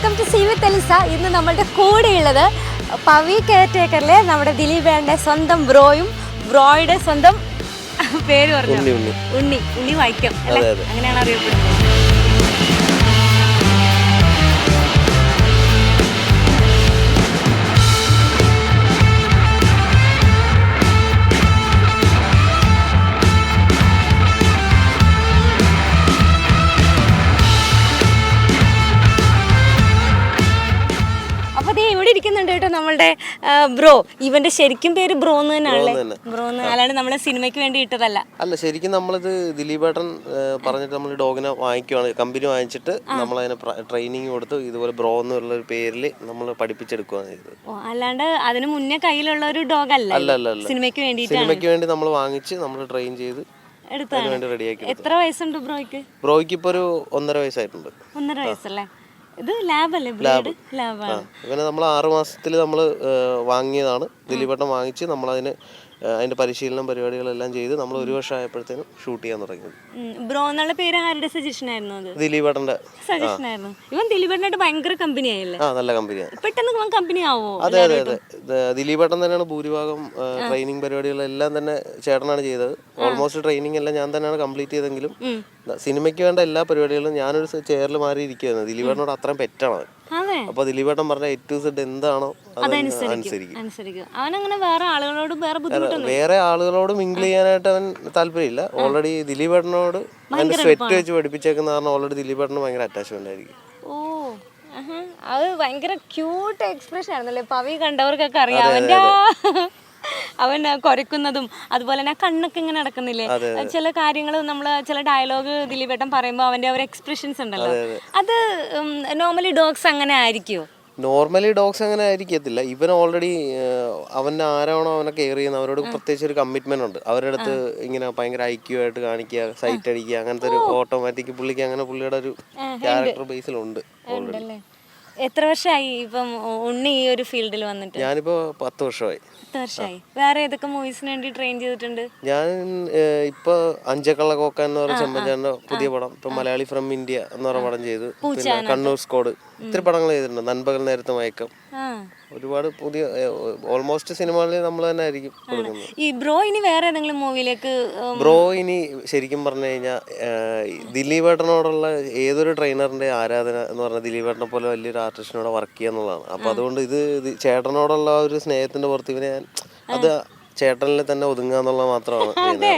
Welcome to C V തെലിസ ഇന്ന് നമ്മളുടെ കൂടെയുള്ളത് പവി കെയർ ടേക്കറിലെ നമ്മുടെ ദിലീപേന്റെ സ്വന്തം ബ്രോയും ബ്രോയുടെ സ്വന്തം പേര് പറഞ്ഞു? ഉണ്ണി ഉണ്ണി. വൈക്കം അല്ലേ. അങ്ങനെയാണ് അറിയപ്പെടുന്നത്. കേട്ടോ നമ്മളുടെ ബ്രോ. ഇവന്റെ ശരിക്കും പേര് ബ്രോ എന്ന് തന്നെയാണല്ലേ? ബ്രോ എന്ന് അല്ലാണ്ട് നമ്മളെ സിനിമയ്ക്ക് വേണ്ടി ഇട്ടതല്ല. അല്ല ശരിക്കും നമ്മളിത് ദിലീപേട്ടൻ പറഞ്ഞിട്ട് നമ്മൾ ഡോഗിനെ വാങ്ങിക്കുവാണ്. കമ്പനി വാങ്ങിച്ചിട്ട് നമ്മൾ അതിനെ ട്രെയിനിങ് കൊടുത്ത് ഇതുപോലെ ബ്രോ എന്നുള്ള ഒരു പേരിൽ നമ്മൾ പഠിപ്പിച്ചെടുക്കുകയാണ് ചെയ്തത്. അല്ലാണ്ട് അതിന് മുന്നേ കയ്യിലുള്ള ഒരു ഡോഗ് അല്ല സിനിമയ്ക്ക് വേണ്ടി സിനിമയ്ക്ക് വേണ്ടി നമ്മൾ വാങ്ങിച്ച് നമ്മൾ ട്രെയിൻ ചെയ്ത് എത്ര വയസ്സുണ്ട് ബ്രോയ്ക്ക്? ബ്രോയ്ക്ക് ഇപ്പോൾ ഒരു ഒന്നര വയസ്സായിട്ടുണ്ട്. ഒന്നര വയസ്സല്ലേ? ഇത് ലാബല്ലേ ലാബാണ് നമ്മൾ ആറ് മാസത്തിൽ നമ്മൾ വാങ്ങിയതാണ്. ദിലീപേട്ടൻ വാങ്ങിച്ച് നമ്മളതിന് അതിന്റെ പരിശീലനം പരിപാടികളെല്ലാം ചെയ്ത് നമ്മൾ ഒരു വർഷം ആയപ്പോഴത്തേനും ഷൂട്ട് ചെയ്യാൻ തുടങ്ങി. ബ്രോ എന്നുള്ള പേര് ആരുടെ സജഷൻ ആയിരുന്നു അത്? ദിലീപേട്ടന്റെ സജഷൻ ആയിരുന്നു ഇവൻ ദിലീപേട്ടനായിട്ട് ഭയങ്കര കമ്പനി ആയില്ലേ ആ നല്ല കമ്പനിയാണ്. പെട്ടെന്ന് ഇവൻ കമ്പനി ആവോ അതെ അതെ അതെ. ഇത് ദിലീപേട്ടൻ തന്നെയാണ് ഭൂരിഭാഗം ട്രെയിനിങ് പരിപാടികളെല്ലാം തന്നെ ചേട്ടനാണ് ചെയ്തത്. ഓൾമോസ്റ്റ് ട്രെയിനിങ് എല്ലാം ഞാൻ തന്നെയാണ് കംപ്ലീറ്റ് ചെയ്തെങ്കിലും സിനിമയ്ക്ക് വേണ്ട എല്ലാ പരിപാടികളും ഞാനൊരു ചെയറിൽ മാറി ഇരിക്കുകയായിരുന്നു ദിലീപേട്ടനോട് അത്രയും പെറ്റാണ് അപ്പോൾ ദിലീപേട്ടൻ പറഞ്ഞ എ ടു സെഡ് എന്താണോ അനുസരിക്കും. അവനങ്ങനെ വേറെ ആളുകളോട് വേറെ ബുദ്ധിമുട്ടൊന്നും വേറെ ആളുകളോട് മിങ്കിൾ ചെയ്യാനായിട്ട് അവൻ താല്പര്യമില്ല. ഓൾറെഡി ദിലീപേട്ടനോട് അവന്റെ സ്വെറ്റ് വെച്ച് പഠിപ്പിച്ചേക്കുന്ന കാരണം ഓൾറെഡി ദിലീപേട്ടന് ഭയങ്കര അറ്റാച്ച്മെന്റ് ആയിരിക്കും. ഓ. അത് ഭയങ്കര ക്യൂട്ട് എക്സ്പ്രഷൻ ആയിരുന്നല്ലേ? പവി കണ്ടവർക്കൊക്കെ അറിയാം. അവന്റെ അവൻ കുരക്കുന്നതും അതുപോലെ തന്നെ കണ്ണൊക്കെ ഇങ്ങനെ നടക്കുന്നില്ലേ? ചില കാര്യങ്ങൾ നമ്മൾ ചില ഡയലോഗ് ദിലീപേട്ടൻ പറയുമ്പോൾ അവന്റെ ഒരു എക്സ്പ്രഷൻസ് ഉണ്ടല്ലോ. അത് നോർമലി ഡോഗ്സ് അങ്ങനെ ആയിരിക്കുമോ നോർമലി ഡോഗ്സ് അങ്ങനെ ആയിരിക്കത്തില്ല. ഇവൻ ഓൾറെഡി അവൻ ആരാണോ അവനെ കെയർ ചെയ്യുന്ന അവരോട് പ്രത്യേകിച്ച് ഒരു കമ്മിറ്റ്മെന്റ് ഉണ്ട്. അവരുടെ അടുത്ത് ഇങ്ങനെ ഭയങ്കര ഐക്യമായിട്ട് കാണിക്കുക സൈറ്റ് അടിക്കുക അങ്ങനത്തെ ഒരു ഓട്ടോമാറ്റിക് പുള്ളിക്ക് അങ്ങനെ പുള്ളിയുടെ ഒരു ക്യാരക്ടർ ബേസിലുണ്ട് ഓൾറെഡി എത്ര വർഷമായി ഇപ്പം ഉണ്ണി ഈ ഒരു ഫീൽഡിൽ വന്നിട്ട്? ഞാനിപ്പോ പത്ത് വർഷമായി. പത്ത് വർഷമായി വേറെ ഏതൊക്കെ മൂവീസിന് വേണ്ടി ട്രെയിൻ ചെയ്തിട്ടുണ്ട്? ഞാൻ ഇപ്പൊ അഞ്ചക്കള്ള കോക്ക എന്ന് പറഞ്ഞ ചെമ്പഞ്ചാന്റെ പുതിയ പടം. ഇപ്പൊ മലയാളി ഫ്രം ഇന്ത്യ എന്ന് പറഞ്ഞ പടം ചെയ്ത്. പിന്നെ കണ്ണൂർ സ്കോഡ്. ഇത്തിരി പടങ്ങൾ ചെയ്തിട്ടുണ്ട്. നൻപകൽ നേരത്തെ മയക്കം. ഒരുപാട് പുതിയ ഓൾമോസ്റ്റ് സിനിമകളിൽ നമ്മൾ തന്നെ ആയിരിക്കും കൊടുക്കുന്നത്. ഈ ബ്രോ ഇനി വേറെ ഏതെങ്കിലും മൂവിയിലേക്ക് ബ്രോ ഇനി ശരിക്കും പറഞ്ഞു കഴിഞ്ഞാൽ ദിലീപേട്ടനോടുള്ള ഏതൊരു ട്രെയിനറിന്റെ ആരാധന എന്ന് പറഞ്ഞാൽ ദിലീപേട്ടനെ പോലെ വലിയൊരു ആർട്ടിസ്റ്റിനോട് വർക്ക് ചെയ്യുക എന്നുള്ളതാണ്. അപ്പൊ അതുകൊണ്ട് ഇത് ചേട്ടനോടുള്ള ഒരു സ്നേഹത്തിന്റെ പുറത്ത് ഇവനെ ഞാൻ അത് ചേട്ടനിൽ തന്നെ ഒതുങ്ങുക എന്നുള്ള മാത്രമാണ്.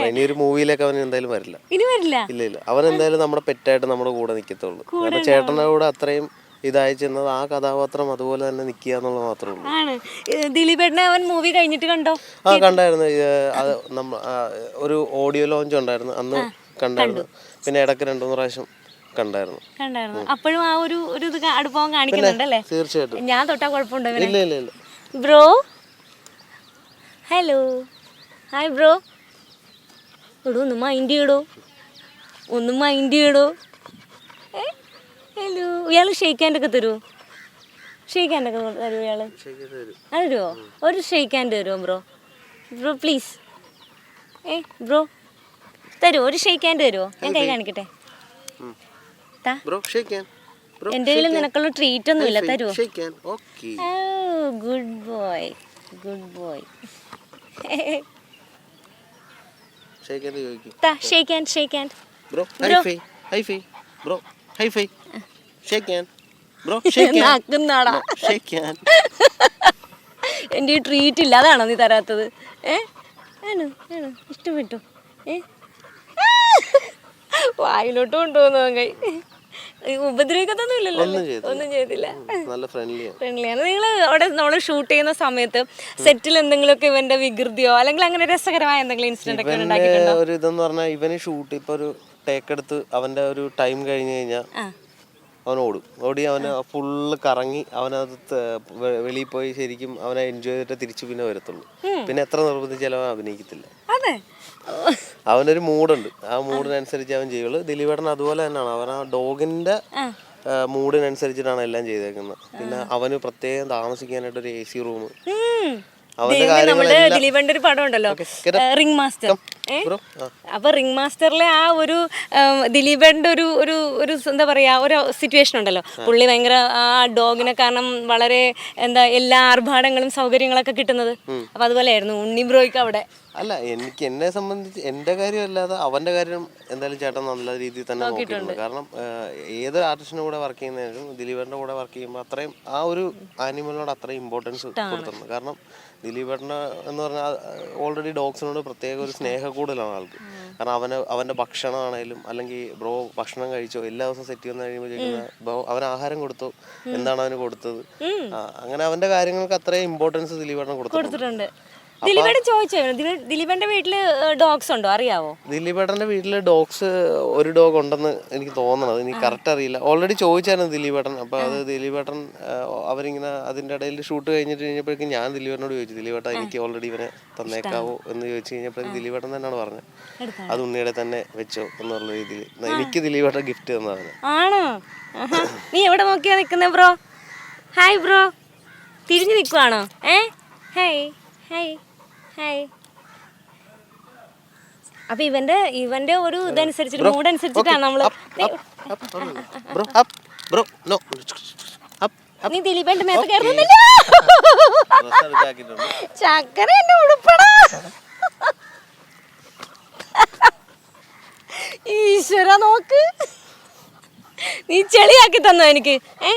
ഇനി ഒരു മൂവിയിലേക്ക് അവൻ എന്തായാലും വരില്ല. ഇനി വരില്ല. ഇല്ല ഇല്ല. അവൻ എന്തായാലും നമ്മുടെ പെറ്റായിട്ട് നമ്മുടെ കൂടെ നിൽക്കത്തുള്ളൂ കാരണം ചേട്ടന്റെ കൂടെ അത്രയും ഇതായി ചെന്നത് ആ കഥാപാത്രം അതുപോലെ തന്നെ നിൽക്കുക എന്നുള്ളത് മാത്രമേ ഉള്ളൂ. ആണ്. ദിലീപേട്ടനെ അവൻ മൂവി കഴിഞ്ഞിട്ട് കണ്ടോ? ആ കണ്ടായിരുന്നു. ഇത് അത് നമ്മ ആ, ഒരു ഓഡിയോ ലോഞ്ച് ഉണ്ടായിരുന്നു. അന്ന് കണ്ടായിരുന്നു. പിന്നെ ഇടയ്ക്ക് രണ്ടു മൂന്ന് പ്രാവശ്യം കണ്ടായിരുന്നു. കണ്ടായിരുന്നു. അപ്പോഴും ആ ഒരു ഒരു ഇത് കാ- അടുപ്പം കാണിക്കുന്നുണ്ടല്ലേ? തീർച്ചയായിട്ടും. ഞാൻ തൊട്ടാ കുഴപ്പമുണ്ടോ ഇവനെ? ഇല്ല ഇല്ല ഇല്ല. ബ്രോ? ഹലോ. Hi bro. എടോ ഒന്ന് മൈൻഡ് ചെയ്യടോ. ഒന്ന് മൈൻഡ് ചെയ്യടോ. ഹലോ ഇയാൾ ഷെയ്ക്ക് ഹാൻഡ് ഒക്കെ തരുമോ ഷെയ്ക്ക് ഹാൻഡ് ഒക്കെ തരുമോ ഇയാൾ അത് തരുമോ ഒരു ഷെയ്ക്ക് ഹാൻഡ് തരുമോ ബ്രോ ബ്രോ പ്ലീസ് ഏ ബ്രോ തരുമോ ഒരു ഷെയ്ക്ക് ഹാൻഡ് തരുമോ ഞാൻ കൈ കാണിക്കട്ടെ? എന്റെ കയ്യിൽ നിനക്കുള്ള ട്രീറ്റ് ഒന്നും ഇല്ല തരുമോ good boy good boy shake hand bro bro high five bro high five bro നാക്കുന്നാടാ എന്റെ ഈ ട്രീറ്റ് ഇല്ല അതാണോ നീ തരാത്തത്? ഏ? ആണോ ആണോ ഇഷ്ടപ്പെട്ടു. ഏ? വായിലോട്ട് കൊണ്ടുപോകുന്ന കൈ. ഉപദ്രവിക്കത്തൊന്നും ഇല്ലല്ലോ ഒന്നും ചെയ്തില്ല. നല്ല ഫ്രണ്ട്ലിയാണ് ഫ്രണ്ട്ലിയാണ് നിങ്ങൾ അവിടെ നമ്മൾ ഷൂട്ട് ചെയ്യുന്ന സമയത്ത് സെറ്റിൽ എന്തെങ്കിലുമൊക്കെ ഇവന്റെ വികൃതിയോ അല്ലെങ്കിൽ അങ്ങനെ രസകരമായ എന്തെങ്കിലും ഇൻസിഡന്റ് ഒക്കെ ഉണ്ടാക്കിയിട്ടുണ്ടോ? ഒരു ഇതെന്ന് പറഞ്ഞാൽ ഇവന് ഷൂട്ട് ഇപ്പൊ ഒരു ടേക്ക് എടുത്ത് അവന്റെ ഒരു ടൈം കഴിഞ്ഞു കഴിഞ്ഞാൽ അവൻ ഓടും ഓടി അവന് ഫുള്ള് കറങ്ങി അവനത് വെളിയിൽ പോയി ശരിക്കും അവനെ എൻജോയ് ചെയ്തിട്ട് തിരിച്ചു പിന്നെ വരത്തുള്ളൂ. പിന്നെ എത്ര നിർബന്ധിച്ചാലും അവൻ അഭിനയിക്കത്തില്ല. അവനൊരു മൂഡുണ്ട്. ആ മൂഡിനനുസരിച്ച് അവൻ ചെയ്യുള്ളൂ. ദിലീപേട്ടൻ അതുപോലെ തന്നെയാണ്. അവൻ ആ ഡോഗിന്റെ മൂഡിനനുസരിച്ചിട്ടാണ് എല്ലാം ചെയ്തേക്കുന്നത്. പിന്നെ അവന് പ്രത്യേകം താമസിക്കാനായിട്ട് ഒരു എ സി റൂം. അവന്റെ കാര്യങ്ങളെല്ലാം ഒരു പടം ഉണ്ടല്ലോ. റിംഗ് മാസ്റ്റർ അപ്പൊ റിംഗ് മാസ്റ്ററിലെ ആ ഒരു ദിലീപന്റെ ഒരു ഒരു ഒരു എന്താ പറയാ ഒരു സിറ്റുവേഷൻ ഉണ്ടല്ലോ. പുള്ളി ഭയങ്കര ആ ഡോഗിനെ കാരണം വളരെ എന്താ എല്ലാ ആർഭാടങ്ങളും സൗകര്യങ്ങളൊക്കെ കിട്ടുന്നത്. അപ്പൊ അതുപോലെ ആയിരുന്നു ഉണ്ണി ബ്രോയ്ക്ക് അവിടെ. അല്ല എനിക്ക് എന്നെ സംബന്ധിച്ച് എന്റെ കാര്യമല്ലാതെ അവന്റെ കാര്യം എന്തായാലും ചേട്ടൻ നല്ല രീതിയിൽ തന്നെ നോക്കിയിട്ടുണ്ട്. കാരണം ഏത് ആർട്ടിസ്റ്റിന്റെ കൂടെ വർക്ക് ചെയ്യുന്നതിനും ദിലീപന്റെ കൂടെ വർക്ക് ചെയ്യുമ്പോൾ അത്രയും ആ ഒരു ആനിമലിനോട് അത്രയും ഇമ്പോർട്ടൻസ് കൊടുത്തിട്ടുണ്ട്. കാരണം ദിലീപേട്ടന് എന്ന് പറഞ്ഞാൽ ഓൾറെഡി ഡോഗ്സിനോട് പ്രത്യേക ഒരു സ്നേഹ കൂടുതലാണ് ആൾക്ക്. കാരണം അവന് അവന്റെ ഭക്ഷണമാണേലും അല്ലെങ്കിൽ ബ്രോ ഭക്ഷണം കഴിച്ചോ എല്ലാ ദിവസവും സെറ്റ് ചെയ്യുന്ന കഴിയുമ്പോൾ ബ്രോ അവൻ ആഹാരം കൊടുത്തു. എന്താണ് അവന് കൊടുത്തത്? അങ്ങനെ അവന്റെ കാര്യങ്ങൾക്ക് അത്രയും ഇമ്പോർട്ടൻസ് ദിലീപേട്ടൻ കൊടുത്തു കൊടുത്തിട്ടുണ്ട്. ദിലീപേട്ടൻ ചോദിച്ചോ ദിലീ- വീട്ടിൽ ഡോഗ്സ് ഉണ്ടോ? അറിയാവോ? ദിലീപേട്ടന്റെ വീട്ടിൽ ഡോഗ്സ് ഒരു ഡോഗ് ഉണ്ടെന്ന് എനിക്ക് തോന്നണത്. എനിക്ക് കറക്റ്റ് അറിയില്ല. ഓൾറെഡി ചോദിച്ചായിരുന്നു ദിലീപേട്ടൻ. അപ്പൊ അത് ദിലീപേട്ടൻ അവരിങ്ങനെ അതിന്റെ ഇടയിൽ ഷൂട്ട് കഴിഞ്ഞിട്ട് കഴിഞ്ഞപ്പോഴേക്കും ഞാൻ ദിലീപേട്ടനോട് ചോദിച്ചു ദിലീപേട്ടൻ എനിക്ക് ഓൾറെഡി ഇവനെ തന്നേക്കാവോ? എന്ന് ചോദിച്ചു കഴിഞ്ഞപ്പോഴേക്കും ദിലീപേട്ടൻ തന്നെയാണ് പറഞ്ഞത്. അത് ഉണ്ണിയുടെ തന്നെ വെച്ചോ എന്നുള്ള രീതിയിൽ. എനിക്ക് ദിലീപേട്ടൻ ഗിഫ്റ്റ് തന്നതാണ് ആണോ. നീ എവിടെ നോക്കിയാ നിക്കുന്നേ ബ്രോ? Hi bro. തിരിഞ്ഞു നിൽക്കുവാണോ ഏ? ഹൈ ഹായ് ഹായ് അപ്പൊ ഇവന്റെ ഇവന്റെ ഒരു ഇതനുസരിച്ചിട്ട് മൂഡ് അനുസരിച്ചിട്ടാണ് നമ്മൾ നോ ദിലീപേന്റെ മേത്ത് കയറുന്നില്ല ചക്കര എന്നെ ഉടുപ്പടാ. ഈശ്വര നോക്ക്. നീ ചെളിയാക്കി തന്നോ എനിക്ക്? ഏ?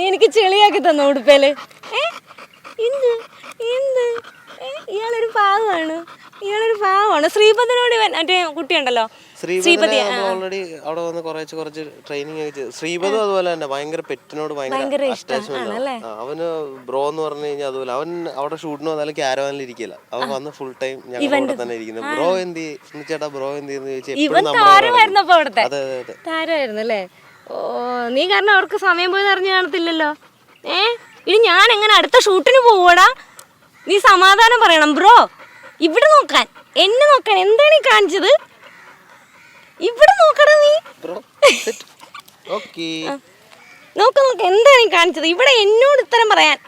എനിക്ക് ചെളിയാക്കി തന്നോ ഉടുപ്പേൽ? ഏ? എന്ത്? എന്ത്? ഇയാളൊരു പാവമാണ്. ഇയാളൊരു പാവമാണ്. ശ്രീപദനോട് ഇവൻ മറ്റേ കുട്ടിയുണ്ടല്ലോ. ശ്രീപതി ഓൾറെഡി അവിടെ വന്ന് കുറച്ച് കുറച്ച് ട്രെയിനിങ് ഒക്കെ ചെയ്തു. ശ്രീപദും അതുപോലെ തന്നെ ഭയങ്കര പെറ്റിനോട് ഭയങ്കര അറ്റാച്ച്മെന്റ് അവന് ബ്രോ എന്ന് പറഞ്ഞു കഴിഞ്ഞാൽ അതുപോലെ. അവൻ അവിടെ ഷൂട്ടിന് വന്നാലും ക്യാരവാനിൽ ഇരിക്കില്ല. അവൻ വന്ന് ഫുൾ ടൈം ഞങ്ങൾ കൂടെ തന്നെ ഇരിക്കുന്നത് ബ്രോ എന്ത്? ചേട്ടാ ബ്രോ എന്ത് ചെയ്യുന്നു ചോദിച്ചാൽ അതെ അതെ അതെ. താരമായിരുന്നു അല്ലേ? ഓ നീ കാരണം അവർക്ക് സമയം പോയി അറിഞ്ഞു കാണത്തില്ലല്ലോ. ഏ? ഇനി ഞാൻ എങ്ങനെ അടുത്ത ഷൂട്ടിന് പോവടാ നീ സമാധാനം പറയണം ബ്രോ. ഇവിടെ നോക്കാൻ. എന്നെ നോക്കാൻ. എന്താണ് ഈ കാണിച്ചത്? ഇവിടെ നോക്കണം നീ. നോക്ക നോക്ക. എന്താണ് ഈ കാണിച്ചത്? ഇവിടെ എന്നോട് ഉത്തരം പറയാൻ.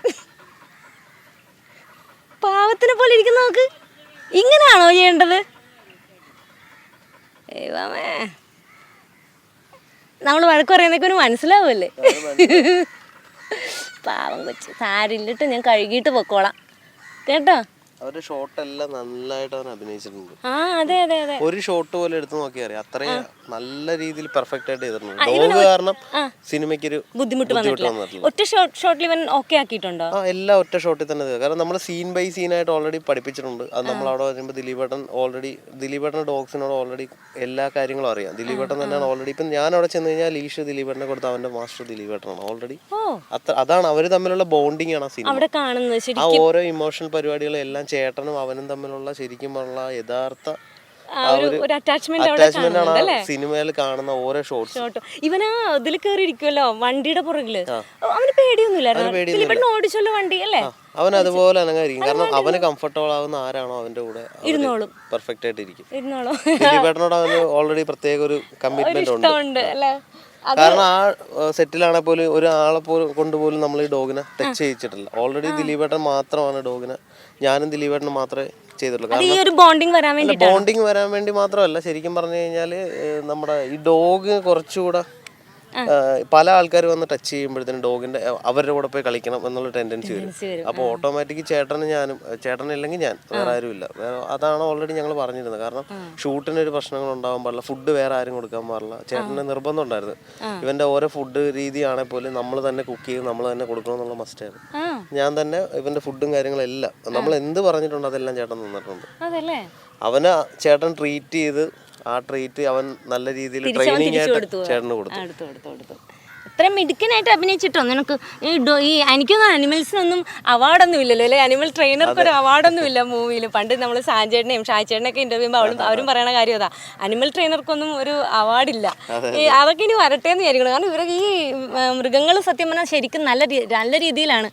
പാവത്തിനെ പോലെ ഇരിക്കുന്ന നോക്ക്. ഇങ്ങനെയാണോ ചെയ്യേണ്ടത്? ദൈവമേ. നമ്മൾ വഴക്ക് പറയുന്നേക്കൊരു മനസ്സിലാവുമല്ലേ? പാവം കൊച്ചു. സാരില്ലിട്ട് ഞാൻ കഴുകിയിട്ട് പൊക്കോളാം. കേട്ടോ? അവരുടെ ഷോട്ട് എല്ലാം നന്നായിട്ട് അവൻ അഭിനയിച്ചിട്ടുണ്ട്. ആ അതെ അതെ അതെ. ഒരു ഷോട്ട് പോലെ എടുത്ത് നോക്കിയാൽ അറിയാം അത്രയും നല്ല രീതിയിൽ പെർഫെക്റ്റ് ആയിട്ട് ചെയ്തിട്ടുണ്ട്. ഡോഗ് കാരണം സിനിമയ്ക്കൊരു ബുദ്ധിമുട്ട് വന്നിട്ടില്ല. ഒറ്റ ഷോട്ട് ഷോട്ടിൽ ഇവൻ ഓക്കെ ആക്കിയിട്ടുണ്ടോ? ആ എല്ലാം ഒറ്റ ഷോട്ടിൽ തന്നെ ചെയ്തു. കാരണം നമ്മൾ സീൻ ബൈ സീൻ ആയിട്ട് ഓൾറെഡി പഠിപ്പിച്ചിട്ടുണ്ട്. അത് നമ്മൾ അവിടെ വരുമ്പോൾ ദിലീപേട്ടൻ ഓൾറെഡി ദിലീപേട്ടൻ ഡോഗ്സിനോട് ഓൾറെഡി എല്ലാ കാര്യങ്ങളും അറിയാം. ദിലീപേട്ടൻ തന്നെയാണ് ഓൾറെഡി ഇപ്പം ഞാൻ അവിടെ ചെന്ന് കഴിഞ്ഞാൽ ലീഷ് ദിലീപേട്ടനെ കൊടുത്ത് അവന്റെ മാസ്റ്റർ ദിലീപേട്ടനാണ് ഓൾറെഡി അത്ര അതാണ്. അവർ തമ്മിലുള്ള ബോണ്ടിങ് ആണ് ആ സിനിമ അവിടെ കാണുന്നത്. ശരി ആ ഓരോ ഇമോഷണൽ പരിപാടികളും എല്ലാം ചേട്ടനും അവനും തമ്മിലുള്ള ശരിക്കും പറഞ്ഞ യഥാർത്ഥ ആ ഒരു അറ്റാച്ച്മെന്റ് ആണ് സിനിമയിൽ കാണുന്ന ഓരോ ഷോട്ട്സ് ഷോട്ടോ ഇവനാ ഇതിൽ കയറി ഇരിക്കുമല്ലോ വണ്ടിയുടെ പുറകിൽ. അവന് പേടിയൊന്നുമില്ലായിരുന്നു. ഓടിച്ചല്ലോ വണ്ടി അല്ലേ? അവൻ അതുപോലെ അനങ്ങായിരിക്കും കാരണം അവന് കംഫർട്ടബിൾ ആവുന്ന ആരാണോ അവന്റെ കൂടെ ഇരുന്നോളും. പെർഫെക്റ്റ് ആയിട്ട് ഇരിക്കും. ഇരുന്നോളും. ദിലീപേട്ടനോട് അവന് ഓൾറെഡി പ്രത്യേക ഒരു കമ്മിറ്റ്മെന്റ് ഉണ്ട്. കാരണം ആ സെറ്റിലാണെ പോലും ഒരാളെ പോലും കൊണ്ടുപോലും നമ്മൾ ഈ ഡോഗിനെ ടച്ച് ചെയ്യിച്ചിട്ടില്ല. ഓൾറെഡി ദിലീപേട്ടൻ മാത്രമാണ് ഡോഗിനെ ഞാനും ദിലീപേട്ടനും മാത്രമേ ചെയ്തിട്ടുള്ളൂ ഈ ഒരു ബോണ്ടിങ് വരാൻ വേണ്ടി ബോണ്ടിങ് വരാൻ വേണ്ടി മാത്രമല്ല ശരിക്കും പറഞ്ഞു കഴിഞ്ഞാൽ നമ്മുടെ ഈ ഡോഗ് കുറച്ചുകൂടെ പല ആൾക്കാർ വന്ന് ടച്ച് ചെയ്യുമ്പോഴത്തേനും ഡോഗിന്റെ അവരുടെ കൂടെ പോയി കളിക്കണം എന്നുള്ള ടെൻഡൻസി വരും. അപ്പൊ അപ്പോൾ ഓട്ടോമാറ്റിക് ചേട്ടനും ഞാനും ചേട്ടനില്ലെങ്കിൽ ഞാൻ വേറെ ആരുമില്ല. വേറെ അതാണ് ഓൾറെഡി ഞങ്ങൾ പറഞ്ഞിരുന്നത്. കാരണം ഷൂട്ടിന് ഒരു പ്രശ്നങ്ങൾ ഉണ്ടാവാൻ പാടില്ല. ഫുഡ് വേറെ ആരും കൊടുക്കാൻ പാടില്ല. ചേട്ടന് നിർബന്ധം ഉണ്ടായിരുന്നു. ഇവന്റെ ഓരോ ഫുഡ് രീതിയാണെങ്കിൽ പോലും നമ്മൾ തന്നെ കുക്ക് ചെയ്ത് നമ്മൾ തന്നെ കൊടുക്കണം എന്നുള്ള മസ്റ്റായിരുന്നു ഞാൻ തന്നെ ഇവന്റെ ഫുഡും കാര്യങ്ങളെല്ലാം നമ്മൾ എന്ത് പറഞ്ഞിട്ടുണ്ടോ അതെല്ലാം ചേട്ടൻ നിന്നിട്ടുണ്ട്. അതല്ലേ? അവന് ചേട്ടൻ ട്രീറ്റ് ചെയ്ത് ആ ട്രീറ്റ് അവൻ നല്ല രീതിയിൽ ട്രെയിനിങ് ആയിട്ട്. ചേട്ടന് കൊടുത്തു ഇത്രയും മിടുക്കനായിട്ട് അഭിനയിച്ചിട്ടോ? നിനക്ക് ഈ ഡോ ഈ എനിക്കൊന്നും അനിമൽസിനൊന്നും അവാർഡൊന്നും ഇല്ലല്ലോ അല്ലെ? അനിമൽ ട്രെയിനർക്ക് ഒരു അവാർഡൊന്നും ഇല്ല മൂവിയിൽ പണ്ട് നമ്മൾ സാഞ്ചേട്ടനെയും ഷാച്ചേട്ടനെയൊക്കെ ഇന്റർവ്യൂ ചെയ്യുമ്പോൾ അവളും അവരും പറയണ കാര്യം അതാ. അനിമൽ ട്രെയിനർക്കൊന്നും ഒരു അവാർഡില്ല ഈ അതൊക്കെ ഇനി വരട്ടെ എന്ന് വിചാരിക്കണം കാരണം ഇവരൊക്കെ ഈ മൃഗങ്ങൾ സത്യം പറഞ്ഞാൽ ശരിക്കും നല്ല നല്ല രീതിയിലാണ്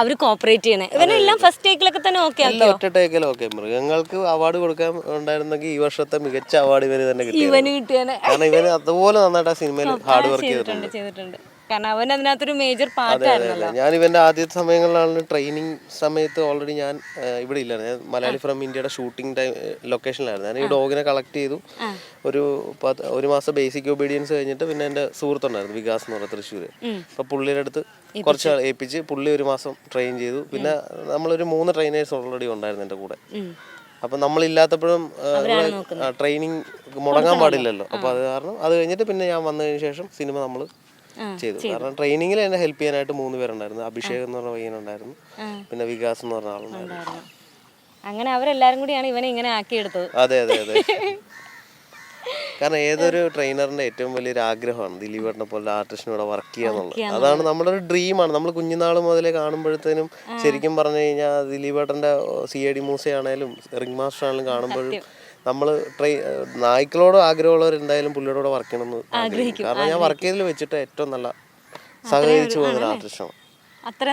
അവർ കോപ്പറേറ്റ് ചെയ്യുന്നത്. ഇവരെല്ലാം ഫസ്റ്റ് ടേക്കിലൊക്കെ തന്നെ ഓക്കെ എല്ലാം ഒറ്റ ടേക്കലും ഓക്കെ മൃഗങ്ങൾക്ക് അവാർഡ് കൊടുക്കാൻ ഉണ്ടായിരുന്നെങ്കിൽ ഈ വർഷത്തെ മികച്ച അവാർഡ് ഇവന് തന്നെ കിട്ടി ഇവന് കിട്ടിയാണ് കാരണം ഇവന് അതുപോലെ നന്നായിട്ട് ആ സിനിമയിൽ ഹാർഡ് വർക്ക് ചെയ്തിട്ടുണ്ട്. ചെയ്തിട്ടുണ്ട്. കാരണം അവൻ അതിനകത്തൊരു മേജർ പാർട്ടായിരുന്നല്ലോ. ഞാൻ ഇവന്റെ ആദ്യത്തെ സമയങ്ങളിലാണ് ട്രെയിനിങ് സമയത്ത് ഓൾറെഡി ഞാൻ ഇവിടെ ഇല്ലായിരുന്നു. ഞാൻ മലയാളി ഫ്രം ഇന്ത്യയുടെ ഷൂട്ടിംഗ് ടൈം ലൊക്കേഷനിലായിരുന്നു ഞാൻ ഈ ഡോഗിനെ കളക്ട് ചെയ്തു. ഒരു പത്ത് ഒരു മാസം ബേസിക് ഒബീഡിയൻസ് കഴിഞ്ഞിട്ട് പിന്നെ എന്റെ സുഹൃത്തുണ്ടായിരുന്നു വികാസ് എന്ന് പറഞ്ഞ തൃശ്ശൂർ അപ്പൊ പുള്ളിയുടെ അടുത്ത് കുറച്ച് ഏൽപ്പിച്ച് പുള്ളി ഒരു മാസം ട്രെയിൻ ചെയ്തു. പിന്നെ നമ്മളൊരു മൂന്ന് ട്രെയിനേഴ്സ് ഓൾറെഡി ഉണ്ടായിരുന്നു എന്റെ കൂടെ. അപ്പൊ നമ്മളില്ലാത്തപ്പോഴും ട്രെയിനിങ് മുടങ്ങാൻ പാടില്ലല്ലോ. അപ്പൊ അത് കാരണം അത് കഴിഞ്ഞിട്ട് പിന്നെ ഞാൻ വന്നതിന് ശേഷം സിനിമ നമ്മൾ ചെയ്തു. കാരണം ട്രെയിനിങ്ങിൽ എന്നെ ഹെൽപ്പ് ചെയ്യാനായിട്ട് മൂന്ന് പേരുണ്ടായിരുന്നു. അഭിഷേക് എന്ന് പറഞ്ഞ പയ്യനുണ്ടായിരുന്നു. പിന്നെ വികാസ് എന്ന് പറഞ്ഞ ആളുണ്ടായിരുന്നു. അങ്ങനെ അവരെല്ലാരും കൂടിയാണ് ഇവനെ ഇങ്ങനെ ആക്കിയെടുത്തത്. അതെ അതെ അതെ. കാരണം ഏതൊരു ട്രെയിനറിന്റെ ഏറ്റവും വലിയൊരു ആഗ്രഹമാണ് ദിലീപേട്ടനെ പോലെ ആർട്ടിസ്റ്റിനോട് വർക്ക് ചെയ്യാന്നുള്ളത് അതാണ് നമ്മുടെ ഒരു ഡ്രീമാണ് നമ്മൾ കുഞ്ഞുനാൾ മുതലേ കാണുമ്പോഴത്തേനും ശരിക്കും പറഞ്ഞു കഴിഞ്ഞാൽ ദിലീപേട്ടന്റെ സി എ ഡി മൂസയാണേലും റിംഗ് മാസ്റ്റർ ആണെങ്കിലും കാണുമ്പോഴും നമ്മൾ ട്രെയിൻ നായ്ക്കളോട് ആഗ്രഹമുള്ളവർ എന്തായാലും പുള്ളിയോട് വർക്ക് ചെയ്യണമെന്ന് ആഗ്രഹിക്കും. കാരണം ഞാൻ വർക്ക് ചെയ്തതിൽ വെച്ചിട്ട് ഏറ്റവും നല്ല സഹകരിച്ചു പോകുന്ന ഒരു ആർട്ടിസ്റ്റാണ്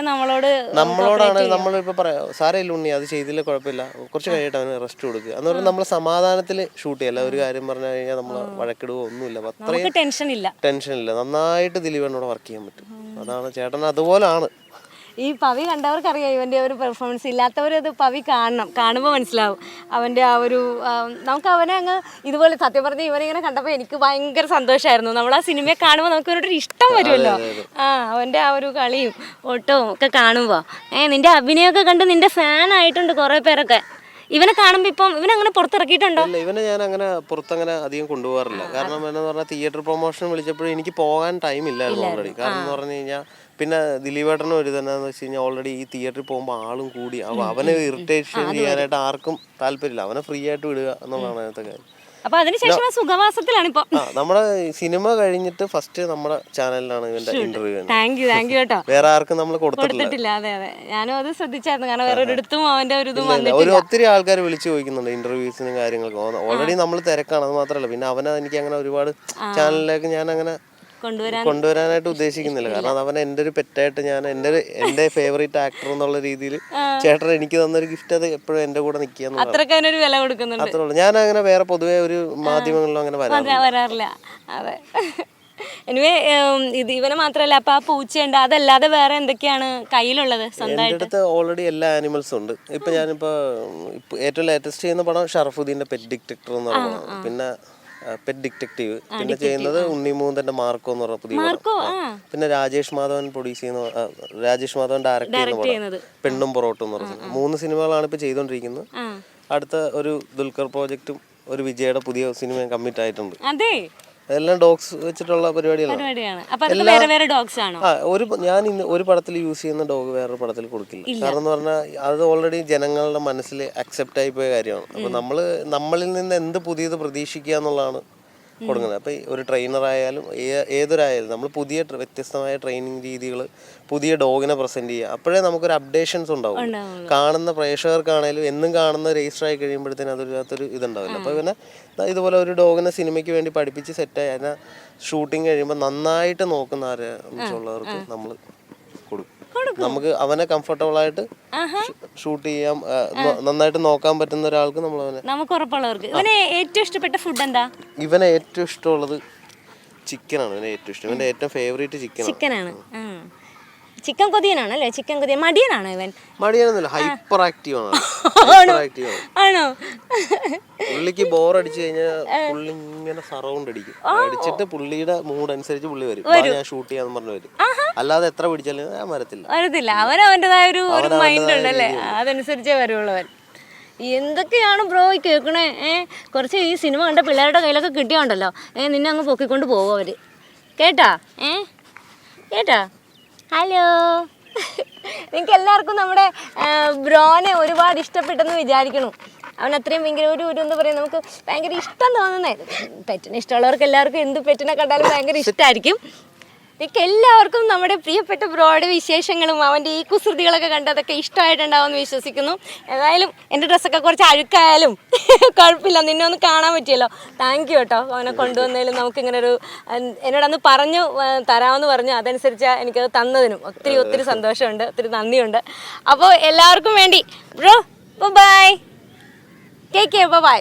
നമ്മളോട് നമ്മളോടാണ് നമ്മളിപ്പോ പറയാം സാരയില്ല ഉണ്ണി അത് ചെയ്തില്ല കുഴപ്പമില്ല. കുറച്ച് കഴിയട്ടെ അവന് റെസ്റ്റ് കൊടുക്കുക എന്ന് പറഞ്ഞാൽ നമ്മൾ സമാധാനത്തിൽ ഷൂട്ട് ചെയ്യല്ല? ഒരു കാര്യം പറഞ്ഞു കഴിഞ്ഞാൽ നമ്മൾ വഴക്കിടുകയോ ഒന്നുമില്ല. അത്രയും ടെൻഷൻ ഇല്ല. ടെൻഷൻ ഇല്ല. നന്നായിട്ട് ദിലീപനോട് വർക്ക് ചെയ്യാൻ പറ്റും. അതാണ് ചേട്ടൻ അതുപോലാണ്. ഈ പവി കണ്ടവർക്കറിയാം ഇവന്റെ ഒരു പെർഫോമൻസ് ഇല്ലാത്തവരത് പവി കാണണം. കാണുമ്പോൾ മനസ്സിലാവും. അവന്റെ ആ ഒരു നമുക്ക് അവനെ അങ്ങ് ഇതുപോലെ സത്യം പറഞ്ഞ ഇവനിങ്ങനെ കണ്ടപ്പോൾ എനിക്ക് ഭയങ്കര സന്തോഷമായിരുന്നു നമ്മൾ ആ സിനിമയെ കാണുമ്പോൾ നമുക്ക് ഇവനോട് ഒരു ഇഷ്ടം വരുമല്ലോ. ആ അവന്റെ ആ ഒരു കളിയും ഓട്ടവും ഒക്കെ കാണുമ്പോൾ ഏ നിന്റെ അഭിനയമൊക്കെ കണ്ട് നിന്റെ ഫാനായിട്ടുണ്ട് കുറേ പേരൊക്കെ. ഇവനെ കാണുമ്പോ ഇപ്പം ഇവനങ്ങനെ പുറത്തിറക്കിയിട്ടുണ്ടോ? ഇല്ല ഇവനെ ഞാൻ അങ്ങനെ പുറത്തങ്ങനെ അധികം കൊണ്ടുപോകാറില്ല. കാരണം എന്ന് പറഞ്ഞാൽ തിയേറ്റർ പ്രൊമോഷൻ വിളിച്ചപ്പോഴും എനിക്ക് പോകാൻ ടൈം ഇല്ലായിരുന്നു ഓൾറെഡി കാരണം എന്ന് പറഞ്ഞു കഴിഞ്ഞാൽ പിന്നെ ദിലീപേട്ടനും ഒരു തന്നെ വെച്ച് കഴിഞ്ഞാൽ ഓൾറെഡി ഈ തിയേറ്ററിൽ പോകുമ്പോൾ ആളും കൂടി. അവ അവനെ ഇറിറ്റേഷൻ ചെയ്യാനായിട്ട് ആർക്കും താല്പര്യമില്ല. അവനെ ഫ്രീ ആയിട്ട് വിടുക എന്നുള്ളതാണ് അതിനകത്തെ കാര്യം. അപ്പോൾ അതിനുശേഷം സുഖവാസത്തിലാണ് ഇപ്പൊ. നമ്മുടെ സിനിമ കഴിഞ്ഞിട്ട് ഫസ്റ്റ് നമ്മുടെ ചാനലിലാണ് ഇവന്റെ interview thank you thank you കേട്ടോ. വേറെ ആർക്കും നമ്മൾ കൊടുത്തിട്ടില്ല. അതെ അതെ. ഞാനും അത് ശ്രദ്ധിച്ചായിരുന്നു. കാരണം വേറെ ഒരിടത്തും അവന്റെ ഒരു ഇതും ഒരു ഒത്തിരി ആൾക്കാർ വിളിച്ചു ചോദിക്കുന്നുണ്ട് ഇന്റർവ്യൂസിനും കാര്യങ്ങൾക്കും. ഓൾറെഡി നമ്മൾ തിരക്കാണ് അത് മാത്രമല്ല. പിന്നെ അവനെ എനിക്ക് അങ്ങനെ ഒരുപാട് ചാനലിലേക്ക് ഞാൻ അങ്ങനെ കൊണ്ടുവരാനായിട്ട് ഉദ്ദേശിക്കുന്നില്ല. കാരണം അത് അവൻ എന്റെ ഒരു പെറ്റായിട്ട് ഞാൻ എന്റെ ഒരു എന്റെ ഫേവറേറ്റ് ആക്ടർ എന്നുള്ള രീതിയിൽ ചേട്ടൻ എനിക്ക് തന്നൊരു ഗിഫ്റ്റ് അത് എപ്പോഴും എന്റെ കൂടെ നിൽക്കുക അത്രേ ഉള്ളൂ. ഞാൻ അങ്ങനെ വേറെ പൊതുവെ ഒരു മാധ്യമങ്ങളിലും അങ്ങനെ വരാറില്ല. അതെ. എനിവേ ഇത് ഇവനെ മാത്രമല്ല അപ്പൊ ആ പൂച്ചയുണ്ട്. അതല്ലാതെ വേറെ എന്തൊക്കെയാണ് കയ്യിലുള്ളത് സ്വന്തമായിട്ട്? ഓൾറെഡി എല്ലാ ആനിമൽസും ഉണ്ട്. ഇപ്പൊ ഞാനിപ്പോ ഏറ്റവും ലേറ്റസ്റ്റ് ചെയ്യുന്ന പടം ഷറഫുദ്ദീന്റെ പെറ്റ് ഡിറ്റക്ടർ എന്ന് പറയുന്നത് പിന്നെ പെറ്റ് ഡിറ്റക്റ്റീവ് പിന്നെ ചെയ്യുന്നത് ഉണ്ണിമൂന്തന്റെ മാർക്കോ എന്ന് പറഞ്ഞ പുതിയ പടം. പിന്നെ രാജേഷ് മാധവൻ പ്രൊഡ്യൂസ് ചെയ്യുന്ന രാജേഷ് മാധവൻ ഡയറക്ട് ചെയ്യുന്ന പടം. പെണ്ണും പൊറോട്ടും എന്ന് പറഞ്ഞത് മൂന്ന് സിനിമകളാണ് ഇപ്പൊ ചെയ്തോണ്ടിരിക്കുന്നത്. അടുത്ത ഒരു ദുൽഖർ പ്രോജക്റ്റും ഒരു വിജയുടെ പുതിയ സിനിമയും കമ്മിറ്റ് ആയിട്ടുണ്ട്. അതെ. അതെല്ലാം ഡോഗ്സ് വെച്ചിട്ടുള്ള പരിപാടികളാണ് ഒരു ഞാൻ ഇന്ന് ഒരു പടത്തിൽ യൂസ് ചെയ്യുന്ന ഡോഗ് വേറൊരു പടത്തിൽ കൊടുക്കില്ല. കാരണം എന്ന് പറഞ്ഞാൽ അത് ഓൾറെഡി ജനങ്ങളുടെ മനസ്സിൽ അക്സെപ്റ്റ് ആയി പോയ കാര്യമാണ്. അപ്പൊ നമ്മൾ നമ്മളിൽ നിന്ന് എന്ത് പുതിയത് പ്രതീക്ഷിക്കുക എന്നുള്ളതാണ് കൊടുക്കുന്നത്. അപ്പോൾ ഒരു ട്രെയിനർ ആയാലും ഏ- ഏതൊരായാലും നമ്മൾ പുതിയ വ്യത്യസ്തമായ ട്രെയിനിങ് രീതികൾ പുതിയ ഡോഗിനെ പ്രസന്റ് ചെയ്യുക. അപ്പോഴേ നമുക്കൊരു അപ്ഡേഷൻസ് ഉണ്ടാവും. കാണുന്ന പ്രേക്ഷകർക്കാണേലും എന്നും കാണുന്ന രജിസ്റ്റർ ആയി കഴിയുമ്പോഴത്തേനും അതൊരു ഇതുണ്ടാവില്ല. അപ്പോൾ പിന്നെ ഇതുപോലെ ഒരു ഡോഗിനെ സിനിമയ്ക്ക് വേണ്ടി പഠിപ്പിച്ച് സെറ്റായി അതിനെ ഷൂട്ടിങ് കഴിയുമ്പോൾ നന്നായിട്ട് നോക്കുന്ന ആരെ ഉള്ളവർക്ക് നമ്മൾ നമുക്ക് അവനെ കംഫർട്ടബിൾ ആയിട്ട് ഷൂട്ട് ചെയ്യാം. നന്നായിട്ട് നോക്കാൻ പറ്റുന്ന ഒരാൾക്ക് നമ്മൾ അവനെ നമുക്ക് ഉറപ്പുള്ളവർക്ക്. ഇവനെ ഏറ്റവും ഇഷ്ടപ്പെട്ട ഫുഡ് എന്താ? ഇവനെ ഏറ്റവും ഇഷ്ടമുള്ളത് ചിക്കനാണ് ഇവനെ ഏറ്റവും ഇഷ്ടം. ഇവന്റെ ഏറ്റവും ഫേവറേറ്റ് ചിക്കനാണ് ചിക്കനാണ് ചിക്കൻ കൊതിയനാണ് അല്ലേ ചിക്കൻ കൊതിയൻ. മടിയനാണ് ഇവൻ? മടിയനൊന്നുമില്ല. ഹൈപ്പർ ആക്റ്റീവ് ആണ്? ഹൈപ്പർ ആക്റ്റീവ് ആണ്? ആണോ പുള്ളിക്ക് ബോർ അടിച്ചു കഴിഞ്ഞാൽ പുള്ളി ഇങ്ങനെ സറൗണ്ട് അടിക്കും അടിച്ചിട്ട് പുള്ളിയുടെ മൂഡ് അനുസരിച്ച് പുള്ളി വരും. വാ, ഞാൻ ഷൂട്ട് ചെയ്യാന്ന് പറഞ്ഞു വരും. അല്ലാതെ എത്ര പിടിച്ചാലും ഞാൻ വരത്തില്ല. വരത്തില്ല. അവൻ അവന്റെതായ ഒരു ഒരു മൈൻഡ് ഉണ്ടല്ലേ? അതനുസരിച്ചേ വരുള്ളൂ അവൻ എന്തൊക്കെയാണ് ബ്രോ ഈ കേൾക്കണേ? ഏ? കുറച്ച് ഈ സിനിമ കണ്ട പിള്ളേരുടെ കയ്യിലൊക്കെ കിട്ടിയോണ്ടല്ലോ. ഏ നിന്നെ അങ്ങ് പൊക്കിക്കൊണ്ട് പോകും അവർ. കേട്ടാ? ഏ? കേട്ടാ? ഹലോ. നിങ്ങൾക്ക് എല്ലാവർക്കും നമ്മുടെ ബ്രോനെ ഒരുപാട് ഇഷ്ടപ്പെട്ടെന്ന് വിചാരിക്കണു. അവൻ അത്രയും ഭയങ്കര ഒരു ഒരു എന്താ പറയുക നമുക്ക് ഭയങ്കര ഇഷ്ടം തോന്നുന്നേ പെറ്റിനെ ഇഷ്ടമുള്ളവർക്ക് എല്ലാവർക്കും എന്ത് പെറ്റിനെ കണ്ടാലും ഭയങ്കര ഇഷ്ടമായിരിക്കും നിങ്ങൾക്ക് എല്ലാവർക്കും നമ്മുടെ പ്രിയപ്പെട്ട ബ്രോയുടെ വിശേഷങ്ങളും അവന്റെ ഈ കുസൃതികളൊക്കെ കണ്ടതൊക്കെ ഇഷ്ടമായിട്ടുണ്ടാവുമെന്ന് വിശ്വസിക്കുന്നു. ഏതായാലും എന്റെ ഡ്രസ്സൊക്കെ കുറച്ച് അഴുക്കായാലും കുഴപ്പമില്ല. നിന്നെ ഒന്ന് കാണാൻ പറ്റിയല്ലോ. താങ്ക് യു കേട്ടോ അവനെ കൊണ്ടുവന്നതിലും നമുക്കിങ്ങനെ ഒരു എന്നോടന്ന് പറഞ്ഞു തരാമെന്ന് പറഞ്ഞു. അതനുസരിച്ച് എനിക്കത് തന്നതിനും ഒത്തിരി ഒത്തിരി സന്തോഷമുണ്ട് ഒത്തിരി നന്ദിയുണ്ട്. അപ്പോൾ എല്ലാവർക്കും വേണ്ടി bro bye take care bye